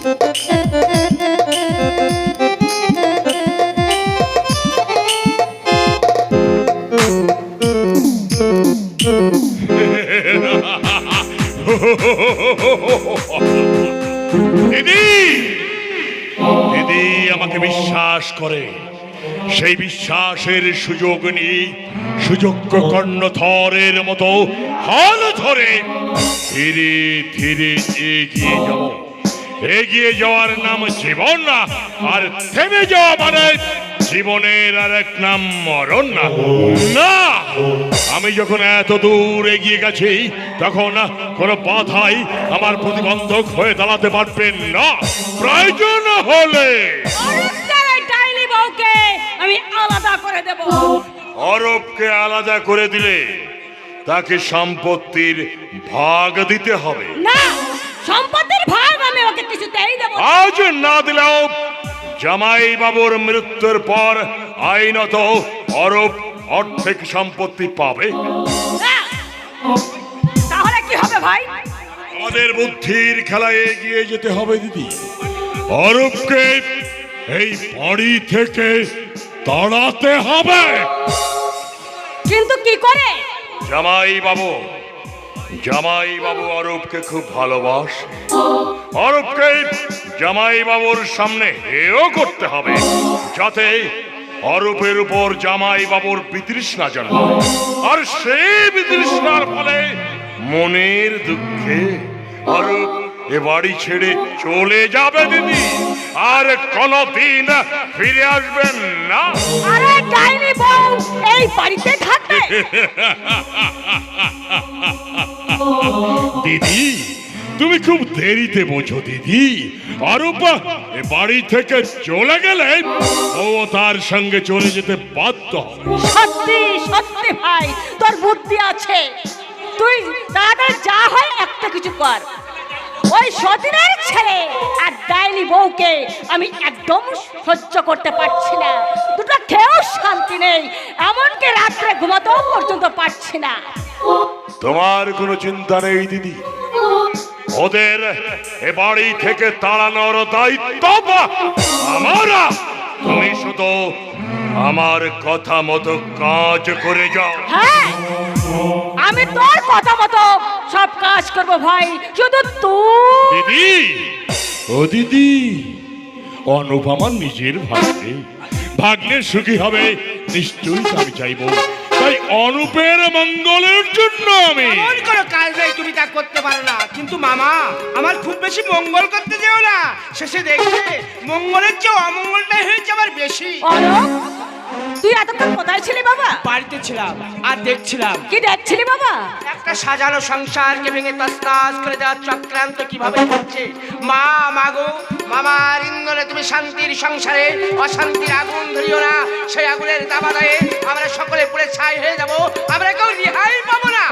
দিদি! দিদি আমাকে বিশ্বাস করে। সেই বিশ্বাসের সুযোগ নিয়ে সুযোগ্য কর্ণধরের মতো হাল ধরে ধীরে ধীরে এগিয়ে যাব। এগিয়ে যাওয়ার নাম জীবন না আর থেমে যাওয়া মানে জীবনের আর এক নাম মরণ না। না আমি যখন এত দূর এগিয়ে গেছি তখন কোনো বাধাই আমার প্রতিবন্ধক হয়ে দাঁড়াতে পারবেন না। প্রয়োজন হলে আমি আলাদা করে দেব। অরবকে আলাদা করে দিলে তাকে সম্পত্তির ভাগ দিতে হবে। না সম্পত্তির ভাগ আমি ওকে কিছুতেই দেব আজ না দিলেও জামাই বাবুর মৃত্যুর পর আইনত অরব অর্ধেক সম্পত্তি পাবে। তাহলে কি হবে ভাই? আমাদের বুদ্ধির খেলায় এগিয়ে যেতে হবে দিদি। অরূপকে এই বাড়ি থেকে তাড়াতে হবে। কিন্তু কি করে? জামাই বাবু জামাই বাবু অরূপকে খুব ভালোবাস। অরূপকে জামাই বাবুর সামনে হেও করতে হবে, যাতে অরূপের উপর জামাই বাবুর বিতৃষ্ণা জন্মায় আর সেই বিতৃষ্ণার ফলে মনের দুঃখে অরূপ এ বাড়ি ছেড়ে চলে যাবে দিদি। আর কোনদিন ফিরে আসবেন না। আরে ডাইনি বউ এই বাড়িতে থাকবে? দিদি তুমি খুব দেরিতে বোঝো দিদি। অরূপা এ বাড়ি থেকে চলে গেলে ও তার সঙ্গে চলে যেতে বাধ্য। সত্যি সত্যি ভাই তোর বুদ্ধি আছে। তুই তাদের যা হয় একটা কিছু কর। ওই সতীনের ছেলে আর ডাইনি বউকে আমি একদম সহ্য করতে পারছি না। দুটো খেয়েও শান্তি নেই এমনকি রাত্রে ঘুমাতেও পর্যন্ত পারছি না। তোমার কোনো চিন্তা নেই দিদি। ওদের এ বাড়ি থেকে তাড়ানোর দায়িত্ব আমারা। তুমি শুধু আমার কথা মতো কাজ করে যাও। হ্যাঁ আমি তোর মতো সব কাজ করব ভাই। শুধু তুই দিদি। ও দিদি অনুপ আমার নিজের ভাগ্নে। ভাগ্নে সুখী হবে নিশ্চয়ই আমি চাইব। তাই অনুপের মঙ্গলের জন্য আমি এমন কোনো কাজ নেই তুমি তা করতে পারো না। কিন্তু মামা আমার খুব বেশি মঙ্গল করতে যেও না। শেষে দেখবে মঙ্গলের চেয়ে অমঙ্গলটাই হয়েছে আমার বেশি। তুই এতক্ষণ কোথায় ছিলি বাবা? বাড়িতে ছিলাম আর দেখছিলাম। কি দেখছিলি বাবা? একটা সাজানো সংসারকে ভেঙে তসতাস করে দেওয়ার চক্রান্ত কীভাবে করছে মা মাগো মামার ইন্ধনে তুমি শান্তির সংসারে অশান্তির আগুন ধরিও না। সেই আগুনের দাবা দেয় আমরা সকলে পুড়ে ছাই হয়ে যাব। আমরা কেউ রেহাই পাবো না।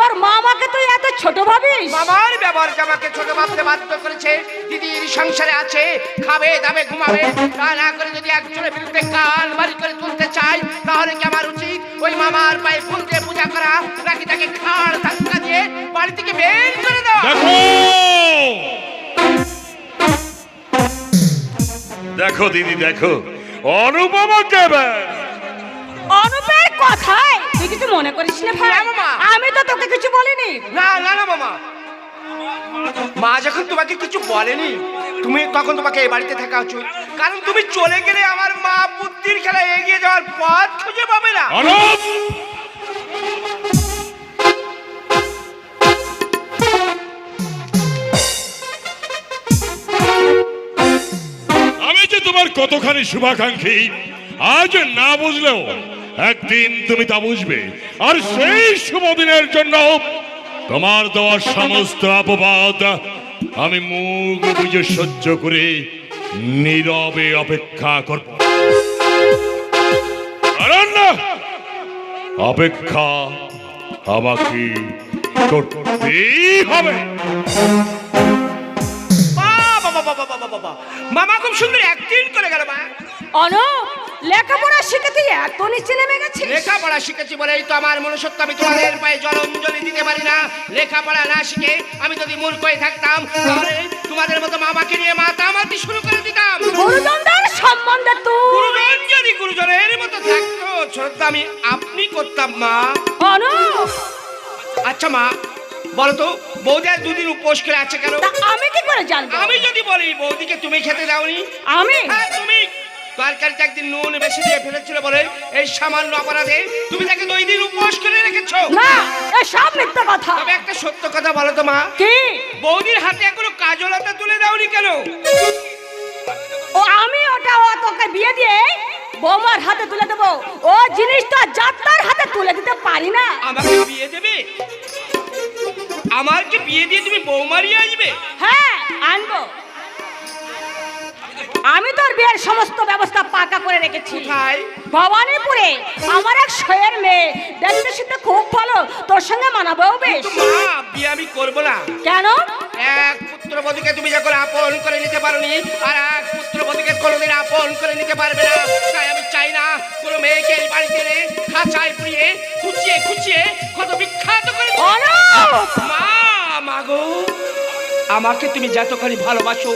তোর মামাকে তুই এত ছোট ভাবিস? মামার ব্যবহার আমাকে ছোট ভাবতে বাধ্য করেছে দিদির সংসারে আছে খাবে দাবে ঘুমাবে তা না করে যদি একজনের বিরুদ্ধে কান বাড়ি করে তুলতে চাই তাহলে কি আমার উচিত ওই মামার পায়ে ফুল দিয়ে পূজা করা নাকি তাকে খাড় ধাক্কা দিয়ে বাড়ি থেকে বের করে দেওয়া? দেখো! দেখো দিদি দেখো। অনুপ আমাকে বে- অনুপের কথায়? তুই কিছু মনে করিস না ভাই? আমি তো তোকে কিছু বলিনি। না না না মামা। মা যখন তোমাকে কিছু বলেনি তুমি তখন তোমাকে এই বাড়িতে থাকা উচিত। কারণ তুমি চলে গেলে আমার মা বুদ্ধির খেলা এগিয়ে যাওয়ার পথ খুঁজে পাবে না। আমি যে তোমার কতখানি শুভাকাঙ্ক্ষী আজ না বুঝলেও একদিন তুমি তা বুঝবে। আর সেই শুভ দিনের জন্য তোমার দেওয়া সমস্ত অপবাদ আমি মুখ বুঝে সহ্য করে নীরবে অপেক্ষা করব। অপেক্ষা আমাকে করতেই হবে। বাবা বাবা বাবা বাবা বাবা মামা খুব সুন্দর অ্যাক্টিং করে গেল মা। অনুপ লেখাপড়া শিখে তুই এত নিচে নেমে গেছিস। লেখাপড়া শিখেছি বলেই তো আমার মনুষ্যত্ব আমি তোমাদের পায়ে জলঞ্জলি দিতে পারি না। লেখাপড়া না শিখে আমি যদি মূর্খ হয়ে থাকতাম তাহলে তোমাদের মতো মামাকে নিয়ে মাতামাতি শুরু করে দিতাম। গুরুজনদের সম্বন্ধে তুই গুরুজন যদি গুরুজনের মতো থাকতো শ্রদ্ধা আমি আপনি করতাম মা। অনুপ আচ্ছা মা বলতো বৌদি আর দুদিন উপোস করে আছে কেন? আমি কি করে জানব? আমি যদি বলি বৌদিকে তুমি খেতে দাওনি? আমি? হ্যাঁ তুমি তরকারিতে একদিন নুন বেশি দিয়ে ফেলেছিল বলে এই সামান্য অপরাধে তুমি তাকে দুই দিন উপোস করে রেখেছো। না এসব মিথ্যা কথা। তবে একটা সত্য কথা বলো তো মা। কি? বৌদির হাতে এখনও কাজলতা তুলে দাওনি কেন? ও আমি ওটা ও তোকে বিয়ে দিয়ে বৌমার হাতে তুলে দেবো। ও জিনিসটা যাত্রার হাতে তুলে দিতে পারি না। আমাকে বিয়ে দেবে? আমাকে বিয়ে দিয়ে তুমি বৌমারি আসবে? হ্যাঁ আনব। আমি তোর বিয়ের সমস্ত ব্যবস্থা পাকা করে রেখেছি। ভবানীপুরে। আমার এক শয়ের মেয়ে। দেখতে শুনতে খুব ভালো। তোর সঙ্গে মানাবো বেশ। বিয়ে আমি করব না। কেন? এক পুত্রবধূকে তুমি যখন আপন করে নিতে পারোনি আর এক পুত্রবধূকে কোনোদিন আপন করে নিতে পারবে না। তাই আমি চাই না কোনো মেয়েকে এই বাড়িতে এনে খাঁচায় পুড়িয়ে খুচিয়ে খুচিয়ে কত বিখ্যাত করে। মা আমাকে তুমি যতখানি ভালোবাসো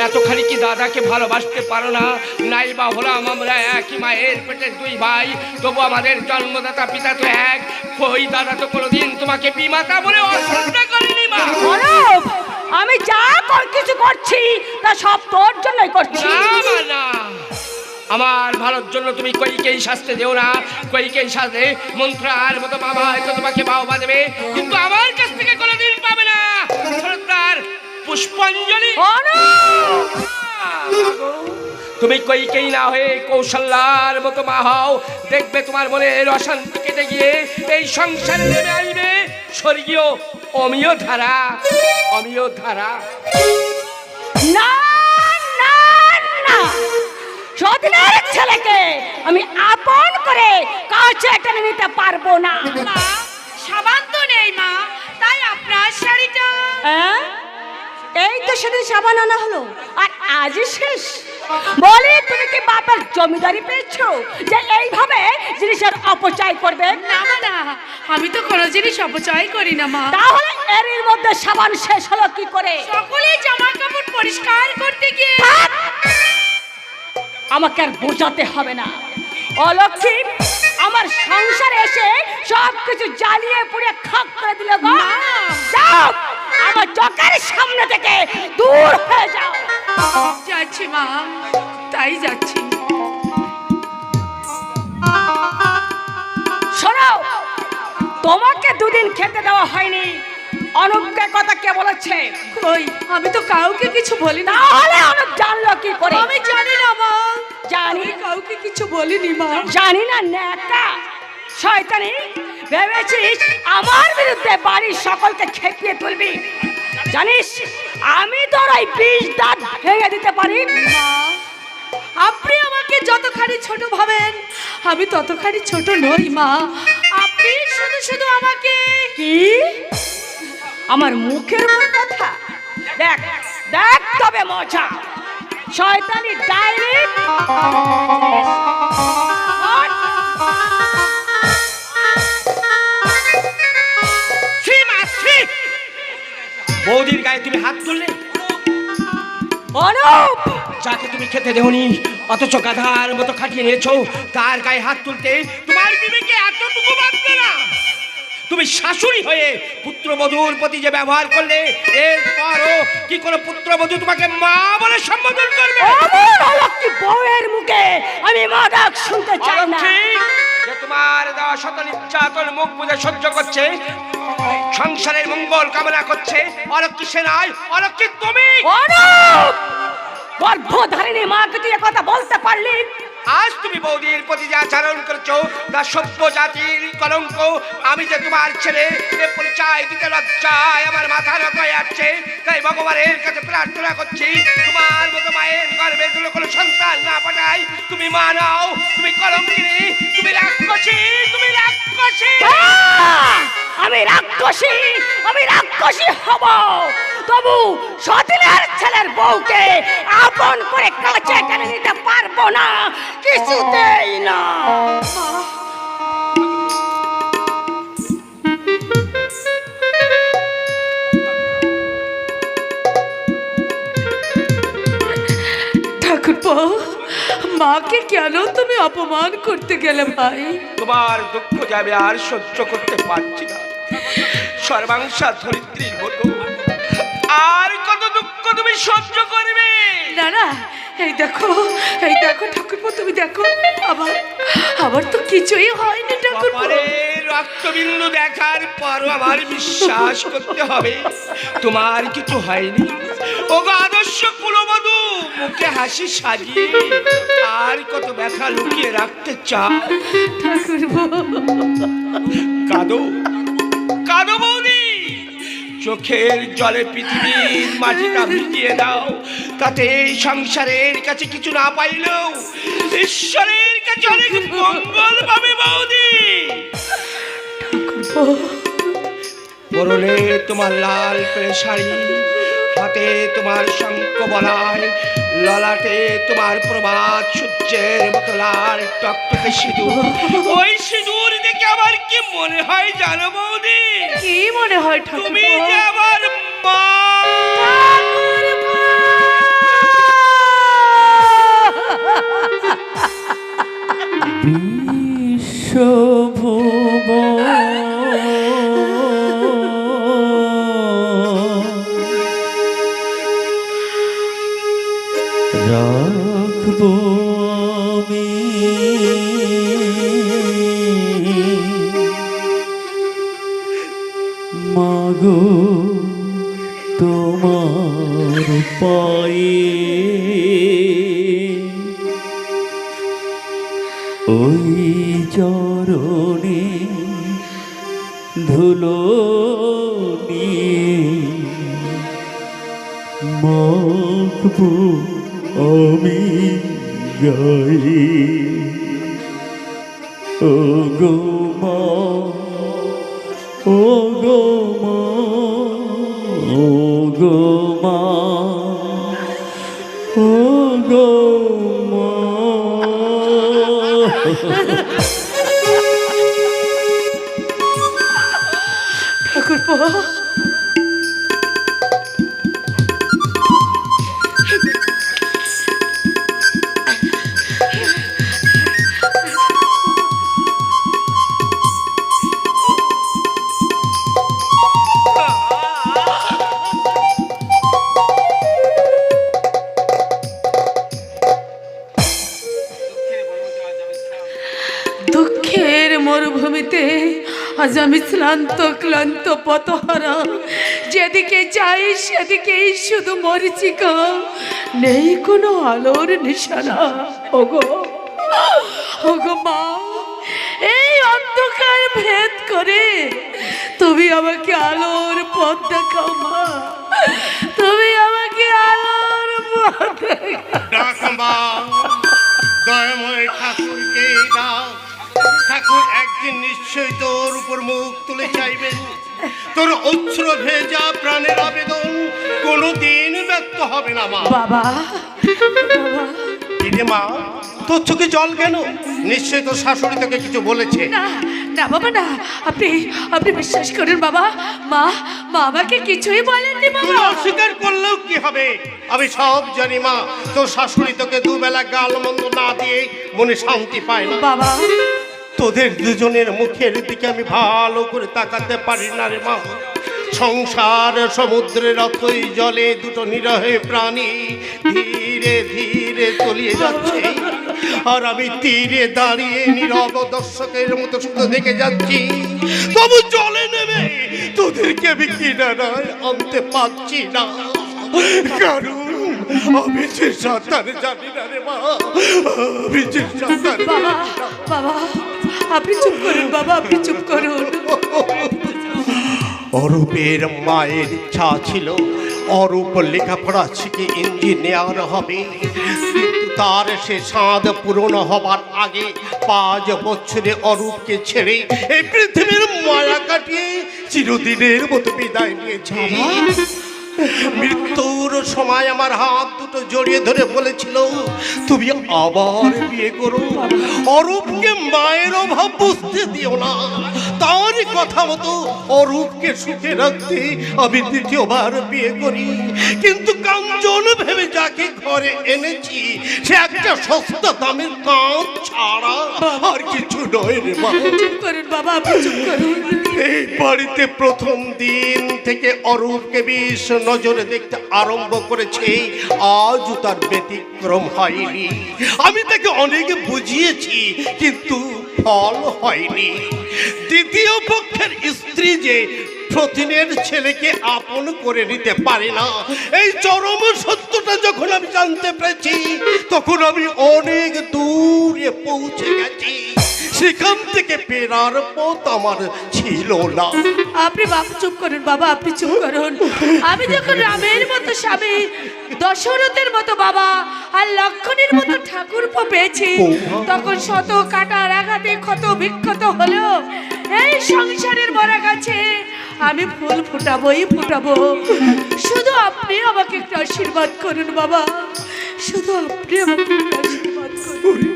এতখানি কি দাদাকে ভালোবাসতে পারো না? নাই বা হলাম আমরা একই মায়ের পেটের দুই ভাই তবু আমাদের জন্মদাতা পিতা তো এক। ওই দাদা তো কোনোদিন তোমাকে বিমাতা বলে অশ্রদ্ধা করেনি মা? আমি যা কর কিছু করছি তা সব তোর জন্যই করছি। না না। আমার ভালোর জন্য তুমি কইকেই শাস্তে দেও না? কইকেই শাস্তে? মন্ত্রার মতো মামা হয়তো তোমাকে বাবা দেবে কিন্তু আমার কাছ থেকে কোনোদিন পাবে না। পুষ্পাঞ্জলি। তুমি কইকেই না হয়ে কৌশল্যার মতো মা হও দেখবে তোমার মনের অশান্তি কেটে গিয়ে এই সংসারে নেমে আসবে স্বর্গীয় অমীয় ধারা অমীয় ধারা না! না ছেলেকে আমি আপন করে কাছে টেনে নিতে পারব না। মা সাবান তো নেই মা তাই আপনার শাড়িটা। হ্যাঁ? সেদিন সাবান আনা হলো। আর আজই শেষ। বলি তুমি কি বাপের জমিদারি পেয়েছ যে এইভাবে জিনিসের অপচয় করবে? না না আমি তো কোনো জিনিস অপচয় করি না মা। তাহলে এরই মধ্যে সাবান শেষ হলো কি করে? সকলেই জামা কাপড় পরিষ্কার করতে গিয়ে আমাকে আর বোঝাতে হবে না। অলক্ষী আমার সংসারে এসে সব কিছু জ্বালিয়ে পুড়ে খাক করে দিল গো! যাও! আমার চোখের সামনে থেকে দূর হয়ে যাও। যাচ্ছি মা তাই যাচ্ছি। শোনো তোমাকে দুদিন খেতে দেওয়া হয়নি। অনুপকে কথা কে বলেছে? কই আমি তো কাউকে কিছু বলি না তাহলে অনুপ জানলো কি করে? আমি জানি না মা। জানি। কাউকে কিছু বলিনি মা। জানি না ন্যাকা। শয়তানি। ভেবেছিস আমার বিরুদ্ধে বাড়ির সকলকে খেপিয়ে তুলবি? জানিস আমি তোর ওই বিষ দাঁত ভেঙে দিতে পারি? আপনি আমাকে যতখানি ছোট ভাবেন আমি ততখানি ছোট নই মা। আপনি শুধু শুধু আমাকে কি? আমার মুখের কথা? দেখ দেখ তবে মজা। শয়তানি ডাইরেক্ট বৌদির গায়ে তুমি হাত তুললে? যাকে তুমি খেতে দেওনি অথচ গাধার মতো খাটিয়ে নিয়েছো তার গায়ে হাত তুলতে তোমার বিবেকে এতটুকু বাঁধবে না? তুমি শাশুড়ি হয়ে পুত্রবধূর প্রতি যে ব্যবহার করলে এরপরও কি কোনো পুত্রবধূ তোমাকে মা বলে সম্বোধন করবে? বউয়ের মুখে আমি মাদাক শুনতে চাই না। তোমার দেওয়া শত নির্যাতন মুখ বুঝে সহ্য করছে, সংসারের মঙ্গল কামনা করছে। অলক্ষী সে নয়? অলক্ষী তুমি? গর্ভধারিণী মা তুই কথা বলতে পারলি? আজ তুমি বৌদির প্রতি যে আচরণ করছ তা সভ্য জাতির কলঙ্ক, আমি যে তোমার ছেলে পরিচয় দিতে লজ্জায় আমার মাথা নত হয়ে যাচ্ছে তাই ভগবানের কাছে প্রার্থনা করছি, তোমার মতো মায়ের গর্ভে দুলো কোনো সন্তান না পাঠাই তুমি মা নাও, তুমি কলঙ্কিনী, তুমি রাক্ষসী তুমি রাক্ষসী আহ! আমি রাক্ষসী আমি রাক্ষসী হব। তবু সতীনের ছেলের বউকে আপন করে কাছে টেনে নিতে পারব না? কিছুতেই না। মাকে কেন তুমি অপমান করতে গেলে ভাই? তোমার দুঃখ যাবে আর সহ্য করতে পারছি না। সর্বাংশা ধরিত্রীর মতো আর কত দুঃখ তুমি সহ্য করবে? না না এই দেখো এই দেখো ঠাকুরপো তুমি দেখো আবার আবার তো কিছুই হয়নি ঠাকুরপো। রক্তবিন্দু দেখার পরও আমার বিশ্বাস করতে হবে। তোমার কিছু হয়নি। ও আদর্শ কুলবধূ মুখে হাসি সাজিয়ে আর কত ব্যথা লুকিয়ে রাখতে চাও। ঠাকুরপো। কাঁদো কাঁদো বৌদি চোখের জলে পৃথিবীর মাটিটা ভিজিয়ে দাও। তাতে এই সংসারের কাছে কিছু না পাইলেও ঈশ্বরের কাছে অনেক মঙ্গল পাবে বৌদি। পরলে তোমার লাল পেড়ে শাড়ি হাতে তোমার শঙ্খ বলায় ললাটে তোমার প্রভাত সূর্যের মতো লাল টকটকে সিঁদুর। ওই সিঁদুর দেখে আমার কি মনে হয় জানো বৌদি? কি মনে হয় তুমি যে আমার মা। বিশ্বভুব ধুলো নিয়ে মাখবো আমি গায়ে ও গো মা ও গো মা ও গো মা ও গো মা। দুঃখের মরুভূমিতে আজ আমি ক্লান্ত ক্লান্ত পথহারা। যেদিকে যাই, সেদিকেই শুধু মরিচিকা। নেই কোনো আলোর নিশানা। ওগো ওগো মা, এই অন্ধকার ভেদ করে তুমি আমাকে আলোর পথ দেখাও মা। তুমি আমাকে আলোর পথ দেখাও। ডাকমা দয়াময় ঠাকুরকে দাও ঠাকুর একদিন নিশ্চয়ই তোর উপর মুখ তুলে চাইবেন। তোর অশ্র ভেজা প্রাণের আবেদন কোনো দিন ব্যক্ত হবে না মা। বাবা। কিরে মা? তোর চোখে জল কেন? নিশ্চয়ই তোর শাশুড়ি তোকে কিছু বলেছে। না না বাবা না। আপনি আপনি বিশ্বাস করুন বাবা। মা মা আমাকে কিছুই বলেননি তুই বাবা অস্বীকার করলেও কি হবে? আমি সব জানি মা। তোর শাশুড়ি তোকে দুবেলা গাল মন্দ না দিয়ে মনে শান্তি পায় না। বাবা তোদের দুজনের মুখের দিকে আমি ভালো করে তাকাতে পারি না রে মা। সংসার সমুদ্রের অথই জলে দুটো নিরহে প্রাণী ধীরে ধীরে তলিয়ে যাচ্ছে। আর আমি তীরে দাঁড়িয়ে নীরব দর্শকের মতো শুধু দেখে যাচ্ছি। তবু জলে নেমে তোদেরকে আমি কিনারায় আনতে পারছি না। কারণ আমি যে সাঁতার জানি না রে মা আমি যে সাঁতার বাবা। আপনি চুপ করুন, বাবা, আপনি চুপ করুন। অরূপের মায়ের ইচ্ছা ছিল, অরূপ লেখাপড়া শিখে ইঞ্জিনিয়ার হবে। তার সে স্বাদ পূরণ হবার আগে পাঁচ বছরে অরূপকে ছেড়ে এই পৃথিবীর মায়া কাটিয়ে চিরদিনের মতো বিদায় নিয়েছে। মৃত্যুর সময় আমার হাত দুটো জড়িয়ে ধরে বলেছিল, তুমি আবার বিয়ে করো। অরূপকে মায়ের অভাব বুঝতে দিও না। তারই কথা মতো অরূপকে সুখে রাখতে আমি দ্বিতীয়বার বিয়ে করি। কিন্তু কাঞ্চন ভেবে যাকে ঘরে এনেছি সে একটা সস্তা দামের কাঁচ ছাড়া আর কিছু নয় রে মা। চুপ করুন বাবা আপনি চুপ করুন। এই বাড়িতে প্রথম দিন থেকে অরূপকে বিষ নজরে দেখতে আরম্ভ করেছে আজও তার ব্যতিক্রম হয়নি। আমি তাকে অনেক বুঝিয়েছি কিন্তু ফল হয়নি। দ্বিতীয় পক্ষের স্ত্রী যে প্রতিনের ছেলেকে আপন করে নিতে পারে না। এই চরম সত্যটা যখন আমি জানতে পেরেছি তখন আমি অনেক দূরে পৌঁছে গেছি। সেখান থেকে ফেরার পথ আমার ছিল না। আপনি বাবা চুপ করুন বাবা আপনি চুপ করুন। আমি যখন রামের মতো স্বামী দশরথের মতো বাবা আর লক্ষণের মতো ঠাকুর পেয়েছি তখন শত কাটার আঘাতে ক্ষত বিক্ষত হলো। এই সংসারের মরা গাছে আমি ফুল ফুটাবোই ফুটাবো। শুধু আপনি আমাকে একটু আশীর্বাদ করুন, বাবা। শুধু আপনি আমাকে আশীর্বাদ করুন।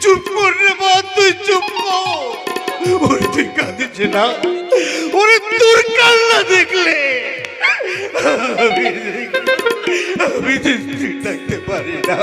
চুপ কর রে মা, তুই চুপ কর। ওরে, তুই কাঁদিস না। ওরে, তোর দেখলে। আমি থাকতে পারি না।